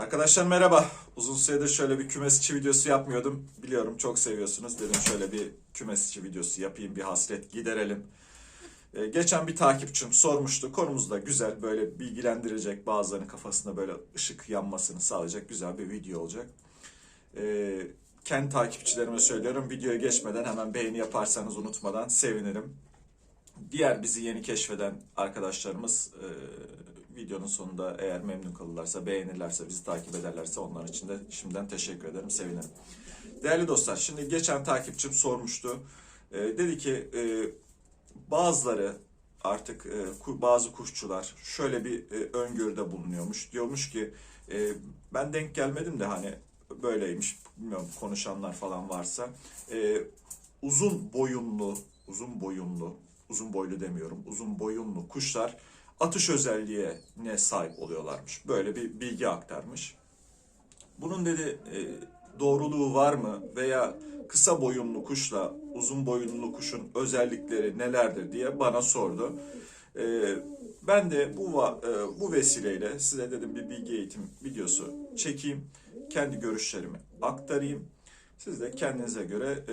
Arkadaşlar merhaba. Uzun süredir şöyle bir kümes içi videosu yapmıyordum. Biliyorum çok seviyorsunuz. Dedim şöyle bir kümes içi videosu yapayım. Bir hasret giderelim. Ee, geçen bir takipçim sormuştu. Konumuz da güzel. Böyle bilgilendirecek. Bazılarının kafasında böyle ışık yanmasını sağlayacak güzel bir video olacak. Ee, kendi takipçilerime söylüyorum. Videoya geçmeden hemen beğeni yaparsanız unutmadan sevinirim. Diğer bizi yeni keşfeden arkadaşlarımız e, videonun sonunda eğer memnun kalırlarsa, beğenirlerse, bizi takip ederlerse onlar için de şimdiden teşekkür ederim, sevinirim. Değerli dostlar, şimdi geçen takipçim sormuştu. E, dedi ki e, bazıları artık e, bazı kuşçular şöyle bir e, öngörüde bulunuyormuş. Diyormuş ki e, ben denk gelmedim de hani böyleymiş bilmiyorum konuşanlar falan varsa e, uzun boyunlu uzun boyunlu uzun boylu demiyorum uzun boyunlu kuşlar atış özelliğine sahip oluyorlarmış. Böyle bir bilgi aktarmış. Bunun dedi e, doğruluğu var mı veya kısa boyunlu kuşla uzun boyunlu kuşun özellikleri nelerdir diye bana sordu. E, ben de bu e, bu vesileyle size dedim bir bilgi eğitim videosu çekeyim. Kendi görüşlerimi aktarayım. Siz de kendinize göre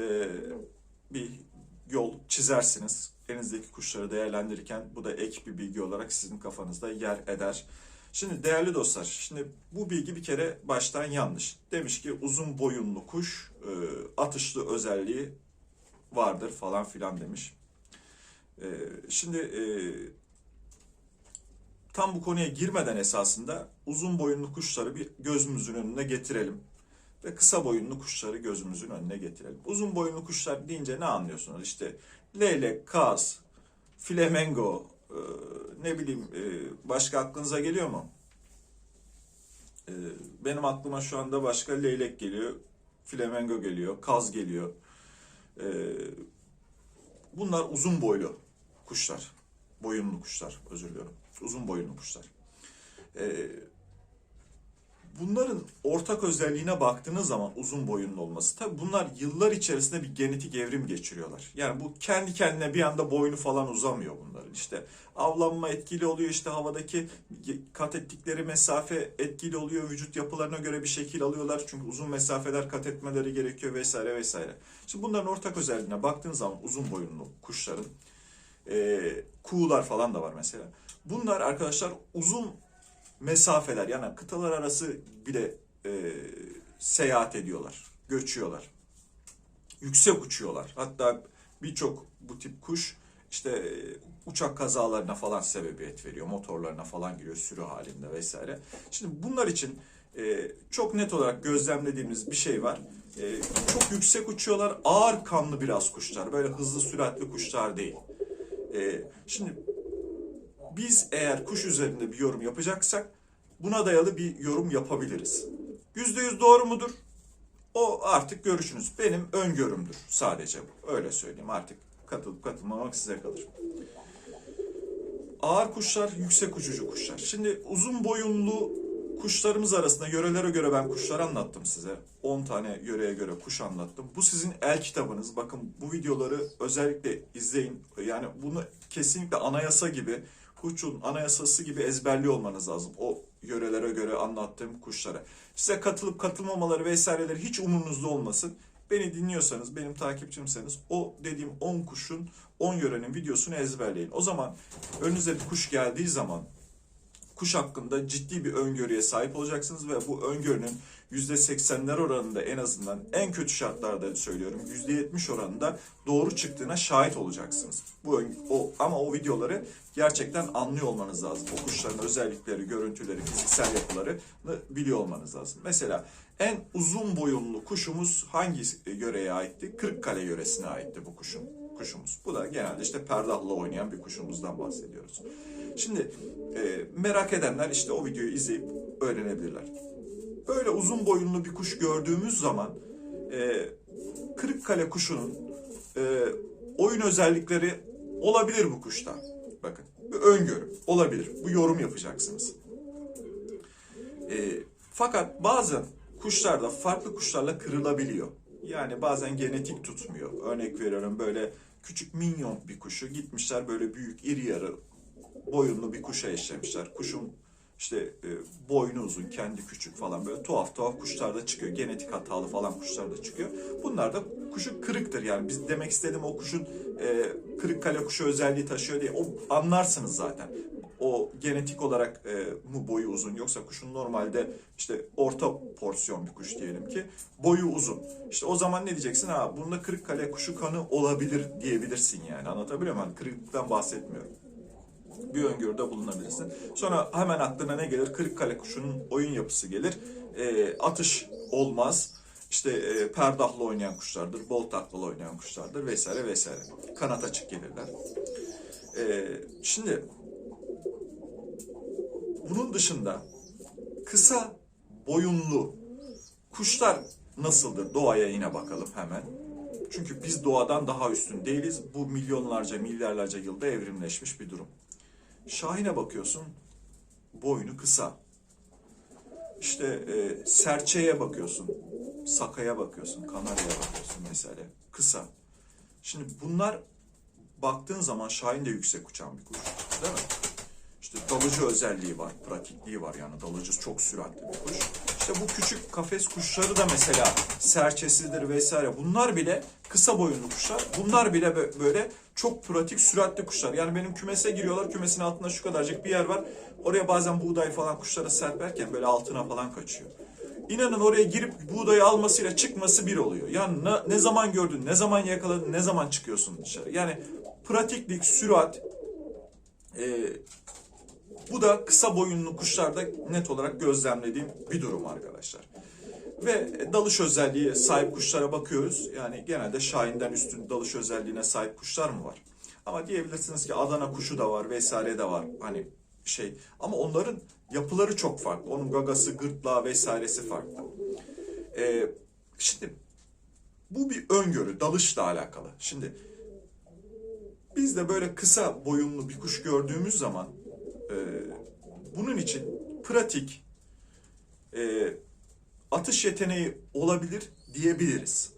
bir yol çizersiniz. Elinizdeki kuşları değerlendirirken bu da ek bir bilgi olarak sizin kafanızda yer eder. Şimdi değerli dostlar, şimdi bu bilgi bir kere baştan yanlış. Demiş ki uzun boyunlu kuş e, atışlı özelliği vardır falan filan demiş. E, şimdi e, tam bu konuya girmeden esasında uzun boyunlu kuşları bir gözümüzün önüne getirelim ve kısa boyunlu kuşları gözümüzün önüne getirelim. Uzun boyunlu kuşlar deyince ne anlıyorsunuz? İşte leylek, kaz, flamengo, e, ne bileyim e, başka aklınıza geliyor mu? E, benim aklıma şu anda başka leylek geliyor, flamengo geliyor, kaz geliyor. E, bunlar uzun boylu kuşlar, boyunlu kuşlar, özür diliyorum. Uzun boyunlu kuşlar. E, bunların ortak özelliğine baktığınız zaman uzun boyunlu olması tabi bunlar yıllar içerisinde bir genetik evrim geçiriyorlar. Yani bu kendi kendine bir anda boynu falan uzamıyor bunların. İşte avlanma etkili oluyor işte havadaki kat ettikleri mesafe etkili oluyor. Vücut yapılarına göre bir şekil alıyorlar. Çünkü uzun mesafeler kat etmeleri gerekiyor vesaire vesaire. Şimdi bunların ortak özelliğine baktığınız zaman uzun boyunlu kuşların e, kuğular falan da var mesela. Bunlar arkadaşlar uzun mesafeler yani kıtalar arası bile e, seyahat ediyorlar, göçüyorlar. Yüksek uçuyorlar. Hatta birçok bu tip kuş işte uçak kazalarına falan sebebiyet veriyor. Motorlarına falan giriyor sürü halinde vesaire. Şimdi bunlar için e, çok net olarak gözlemlediğimiz bir şey var. E, çok yüksek uçuyorlar. Ağır kanlı biraz kuşlar. Böyle hızlı süratli kuşlar değil. E, şimdi biz eğer kuş üzerinde bir yorum yapacaksak buna dayalı bir yorum yapabiliriz. Yüzde yüz doğru mudur? O artık görüşünüz. Benim öngörümdür sadece bu. Öyle söyleyeyim artık katılıp katılmamak size kalır. Ağır kuşlar, yüksek uçucu kuşlar. Şimdi uzun boyunlu kuşlarımız arasında yörelere göre ben kuşlar anlattım size. 10 tane yöreye göre kuş anlattım. Bu sizin el kitabınız. Bakın bu videoları özellikle izleyin. Yani bunu kesinlikle anayasa gibi, kuşun anayasası gibi ezberli olmanız lazım. O yörelere göre anlattığım kuşlara. Size katılıp katılmamaları vesaireleri hiç umurunuzda olmasın. Beni dinliyorsanız, benim takipçimseniz o dediğim 10 kuşun 10 yörenin videosunu ezberleyin. O zaman önünüze bir kuş geldiği zaman kuş hakkında ciddi bir öngörüye sahip olacaksınız ve bu öngörünün %80'ler oranında en azından en kötü şartlarda söylüyorum %70 oranında doğru çıktığına şahit olacaksınız. Bu o ama o videoları gerçekten anlıyor olmanız lazım. O kuşların özellikleri, görüntüleri, fiziksel yapılarını biliyor olmanız lazım. Mesela en uzun boyunlu kuşumuz hangi yöreye aitti? Kırıkkale yöresine aitti bu kuşun kuşumuz. Bu da genelde işte perdahla oynayan bir kuşumuzdan bahsediyoruz. Şimdi e, merak edenler işte o videoyu izleyip öğrenebilirler. Böyle uzun boyunlu bir kuş gördüğümüz zaman e, Kırıkkale kuşunun e, oyun özellikleri olabilir bu kuşta. Bakın bir öngörü olabilir. Bu yorum yapacaksınız. E, fakat bazen kuşlar da farklı kuşlarla kırılabiliyor. Yani bazen genetik tutmuyor. Örnek veriyorum böyle küçük minyon bir kuşu gitmişler böyle büyük iri yarı boyunlu bir kuşa eşlemişler. Kuşun işte e, boynu uzun, kendi küçük falan böyle tuhaf tuhaf kuşlar da çıkıyor. Genetik hatalı falan kuşlar da çıkıyor. Bunlar da kuşu kırıktır yani. Biz demek istedim o kuşun e, kırık kale kuşu özelliği taşıyor diye. O anlarsınız zaten. O genetik olarak e, mu boyu uzun yoksa kuşun normalde işte orta porsiyon bir kuş diyelim ki boyu uzun. İşte o zaman ne diyeceksin? Ha bunda kırık kale kuşu kanı olabilir diyebilirsin yani. Anlatabiliyor muyum? Hani kırıklıktan bahsetmiyorum bir öngörüde bulunabilirsin. Sonra hemen aklına ne gelir? Kırıkkale kuşunun oyun yapısı gelir. E, atış olmaz. İşte e, perdahla oynayan kuşlardır, bol taklalı oynayan kuşlardır vesaire vesaire. Kanat açık gelirler. E, şimdi bunun dışında kısa boyunlu kuşlar nasıldır? Doğaya yine bakalım hemen. Çünkü biz doğadan daha üstün değiliz. Bu milyonlarca, milyarlarca yılda evrimleşmiş bir durum. Şahin'e bakıyorsun, boynu kısa. İşte e, serçeye bakıyorsun, sakaya bakıyorsun, kanaryaya bakıyorsun mesela, kısa. Şimdi bunlar baktığın zaman Şahin de yüksek uçan bir kuş, değil mi? İşte dalıcı özelliği var, pratikliği var yani dalıcı çok süratli bir kuş. İşte bu küçük kafes kuşları da mesela serçesidir vesaire. Bunlar bile kısa boyunlu kuşlar. Bunlar bile bö- böyle çok pratik, süratli kuşlar. Yani benim kümese giriyorlar. Kümesin altında şu kadarcık bir yer var. Oraya bazen buğday falan kuşlara serperken böyle altına falan kaçıyor. İnanın oraya girip buğdayı almasıyla çıkması bir oluyor. Yani ne, ne zaman gördün, ne zaman yakaladın, ne zaman çıkıyorsun dışarı. Yani pratiklik, sürat, e, bu da kısa boyunlu kuşlarda net olarak gözlemlediğim bir durum arkadaşlar. Ve dalış özelliği sahip kuşlara bakıyoruz. Yani genelde Şahin'den üstün dalış özelliğine sahip kuşlar mı var? Ama diyebilirsiniz ki Adana kuşu da var vesaire de var. Hani şey ama onların yapıları çok farklı. Onun gagası, gırtlağı vesairesi farklı. Ee, şimdi bu bir öngörü, dalışla alakalı. Şimdi biz de böyle kısa boyunlu bir kuş gördüğümüz zaman e, bunun için pratik e, atış yeteneği olabilir diyebiliriz.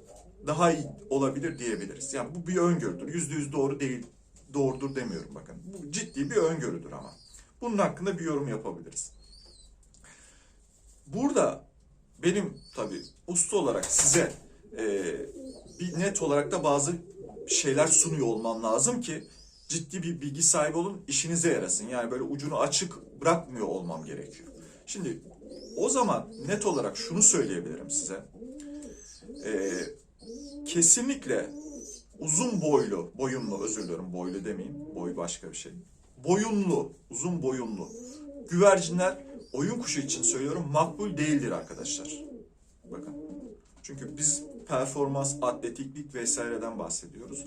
Daha iyi olabilir diyebiliriz. Yani bu bir öngörüdür. Yüzde yüz doğru değil, doğrudur demiyorum bakın. Bu ciddi bir öngörüdür ama. Bunun hakkında bir yorum yapabiliriz. Burada benim tabii usta olarak size e, bir net olarak da bazı şeyler sunuyor olmam lazım ki ciddi bir bilgi sahibi olun, işinize yarasın. Yani böyle ucunu açık bırakmıyor olmam gerekiyor. Şimdi o zaman net olarak şunu söyleyebilirim size. Ee, kesinlikle uzun boylu, boyunlu özür dilerim boylu demeyeyim, boy başka bir şey. Boyunlu, uzun boyunlu güvercinler oyun kuşu için söylüyorum makbul değildir arkadaşlar. Bakın. Çünkü biz performans, atletiklik vesaireden bahsediyoruz.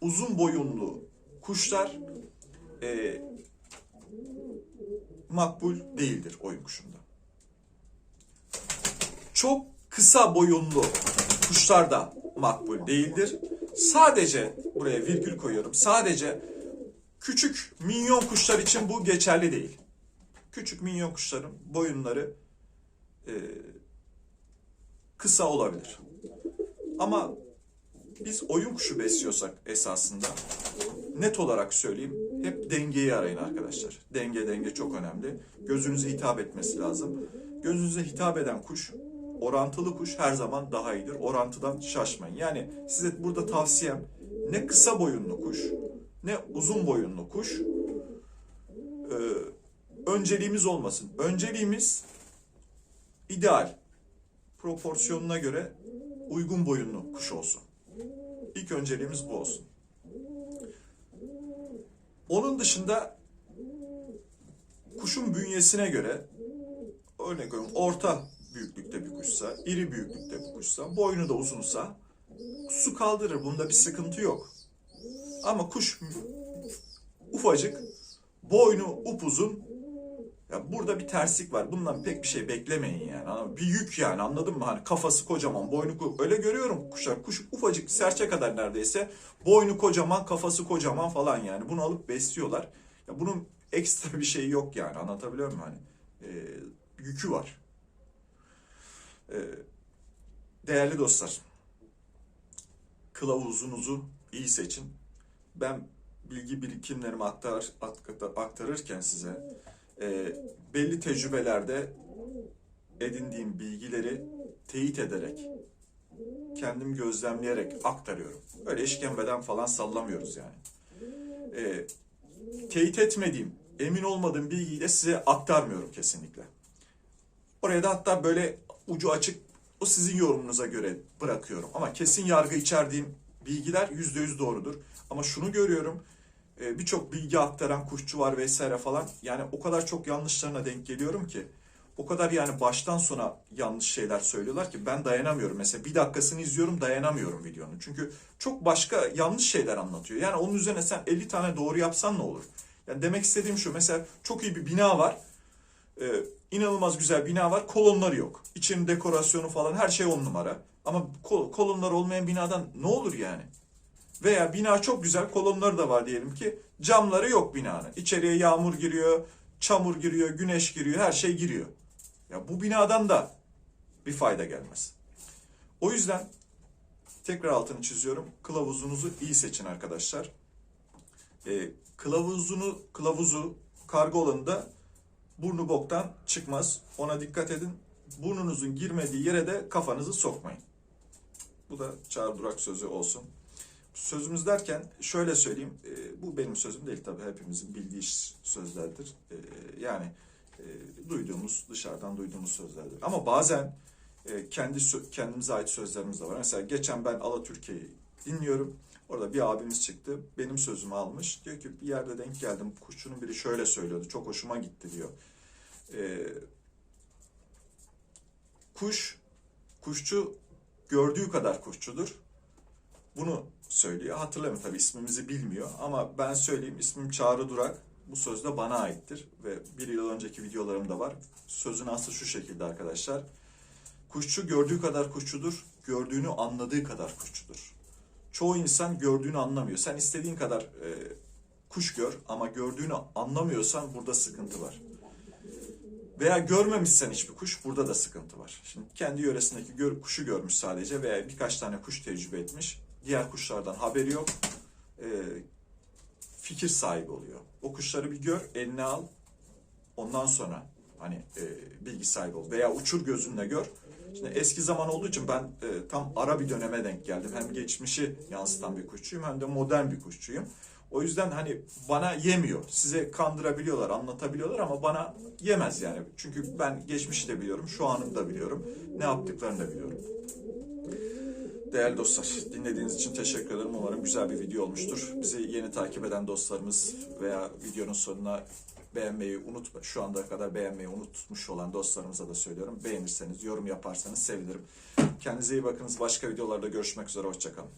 Uzun boyunlu kuşlar e, makbul değildir oyun kuşunda. Çok kısa boyunlu kuşlar da makbul değildir. Sadece buraya virgül koyuyorum. Sadece küçük minyon kuşlar için bu geçerli değil. Küçük minyon kuşların boyunları e, kısa olabilir. Ama biz oyun kuşu besliyorsak esasında net olarak söyleyeyim hep dengeyi arayın arkadaşlar. Denge denge çok önemli. Gözünüze hitap etmesi lazım. Gözünüze hitap eden kuş orantılı kuş her zaman daha iyidir. Orantıdan şaşmayın. Yani size burada tavsiyem ne kısa boyunlu kuş ne uzun boyunlu kuş e, önceliğimiz olmasın. Önceliğimiz ideal proporsiyonuna göre uygun boyunlu kuş olsun. İlk önceliğimiz bu olsun. Onun dışında kuşun bünyesine göre örnek veriyorum orta büyüklükte bir kuşsa, iri büyüklükte bir kuşsa, boynu da uzunsa su kaldırır. Bunda bir sıkıntı yok. Ama kuş ufacık, boynu upuzun ya burada bir terslik var. Bundan pek bir şey beklemeyin yani. Bir yük yani anladın mı? Hani kafası kocaman, boynu ko- öyle görüyorum kuşlar. Kuş ufacık, serçe kadar neredeyse. Boynu kocaman, kafası kocaman falan yani. Bunu alıp besliyorlar. Ya bunun ekstra bir şeyi yok yani. Anlatabiliyor muyum hani? Ee, yükü var. Ee, değerli dostlar. Kılavuzunuzu iyi seçin. Ben bilgi birikimlerimi aktar- aktarırken size e, belli tecrübelerde edindiğim bilgileri teyit ederek, kendim gözlemleyerek aktarıyorum. Öyle işkembeden falan sallamıyoruz yani. E, teyit etmediğim, emin olmadığım bilgiyi de size aktarmıyorum kesinlikle. Oraya da hatta böyle ucu açık, o sizin yorumunuza göre bırakıyorum. Ama kesin yargı içerdiğim bilgiler yüzde yüz doğrudur. Ama şunu görüyorum, birçok bilgi aktaran kuşçu var vesaire falan. Yani o kadar çok yanlışlarına denk geliyorum ki. O kadar yani baştan sona yanlış şeyler söylüyorlar ki ben dayanamıyorum. Mesela bir dakikasını izliyorum dayanamıyorum videonun. Çünkü çok başka yanlış şeyler anlatıyor. Yani onun üzerine sen 50 tane doğru yapsan ne olur? Yani demek istediğim şu mesela çok iyi bir bina var. Ee, inanılmaz güzel bina var. Kolonları yok. İçinin dekorasyonu falan her şey on numara. Ama kol, kolonlar olmayan binadan ne olur yani? Veya bina çok güzel kolonları da var diyelim ki camları yok binanın. İçeriye yağmur giriyor, çamur giriyor, güneş giriyor, her şey giriyor. Ya bu binadan da bir fayda gelmez. O yüzden tekrar altını çiziyorum. Kılavuzunuzu iyi seçin arkadaşlar. Ee, kılavuzunu, kılavuzu kargo olanında burnu boktan çıkmaz. Ona dikkat edin. Burnunuzun girmediği yere de kafanızı sokmayın. Bu da Çağrı Durak sözü olsun. Sözümüz derken şöyle söyleyeyim. e, bu benim sözüm değil tabii hepimizin bildiği sözlerdir. E, yani e, duyduğumuz, dışarıdan duyduğumuz sözlerdir. Ama bazen e, kendi kendimize ait sözlerimiz de var. Mesela geçen ben Alatürk'ü dinliyorum. Orada bir abimiz çıktı. Benim sözümü almış. Diyor ki bir yerde denk geldim. Kuşçunun biri şöyle söylüyordu. Çok hoşuma gitti diyor. E, kuş, kuşçu gördüğü kadar kuşçudur. Bunu söylüyor. Hatırlamıyorum tabii ismimizi bilmiyor ama ben söyleyeyim ismim Çağrı Durak. Bu söz de bana aittir ve bir yıl önceki videolarım da var. Sözün aslı şu şekilde arkadaşlar. Kuşçu gördüğü kadar kuşçudur, gördüğünü anladığı kadar kuşçudur. Çoğu insan gördüğünü anlamıyor. Sen istediğin kadar e, kuş gör ama gördüğünü anlamıyorsan burada sıkıntı var. Veya görmemişsen hiçbir kuş burada da sıkıntı var. Şimdi kendi yöresindeki gör, kuşu görmüş sadece veya birkaç tane kuş tecrübe etmiş. Diğer kuşlardan haberi yok. E, fikir sahibi oluyor. O kuşları bir gör, eline al. Ondan sonra hani e, bilgi sahibi ol. Veya uçur gözünle gör. Şimdi eski zaman olduğu için ben e, tam ara bir döneme denk geldim. Hem geçmişi yansıtan bir kuşçuyum hem de modern bir kuşçuyum. O yüzden hani bana yemiyor. Size kandırabiliyorlar, anlatabiliyorlar ama bana yemez yani. Çünkü ben geçmişi de biliyorum, şu anı da biliyorum. Ne yaptıklarını da biliyorum. Değerli dostlar, dinlediğiniz için teşekkür ederim. Umarım güzel bir video olmuştur. Bizi yeni takip eden dostlarımız veya videonun sonuna beğenmeyi unutma. Şu anda kadar beğenmeyi unutmuş olan dostlarımıza da söylüyorum. Beğenirseniz, yorum yaparsanız sevinirim. Kendinize iyi bakınız. Başka videolarda görüşmek üzere. Hoşçakalın.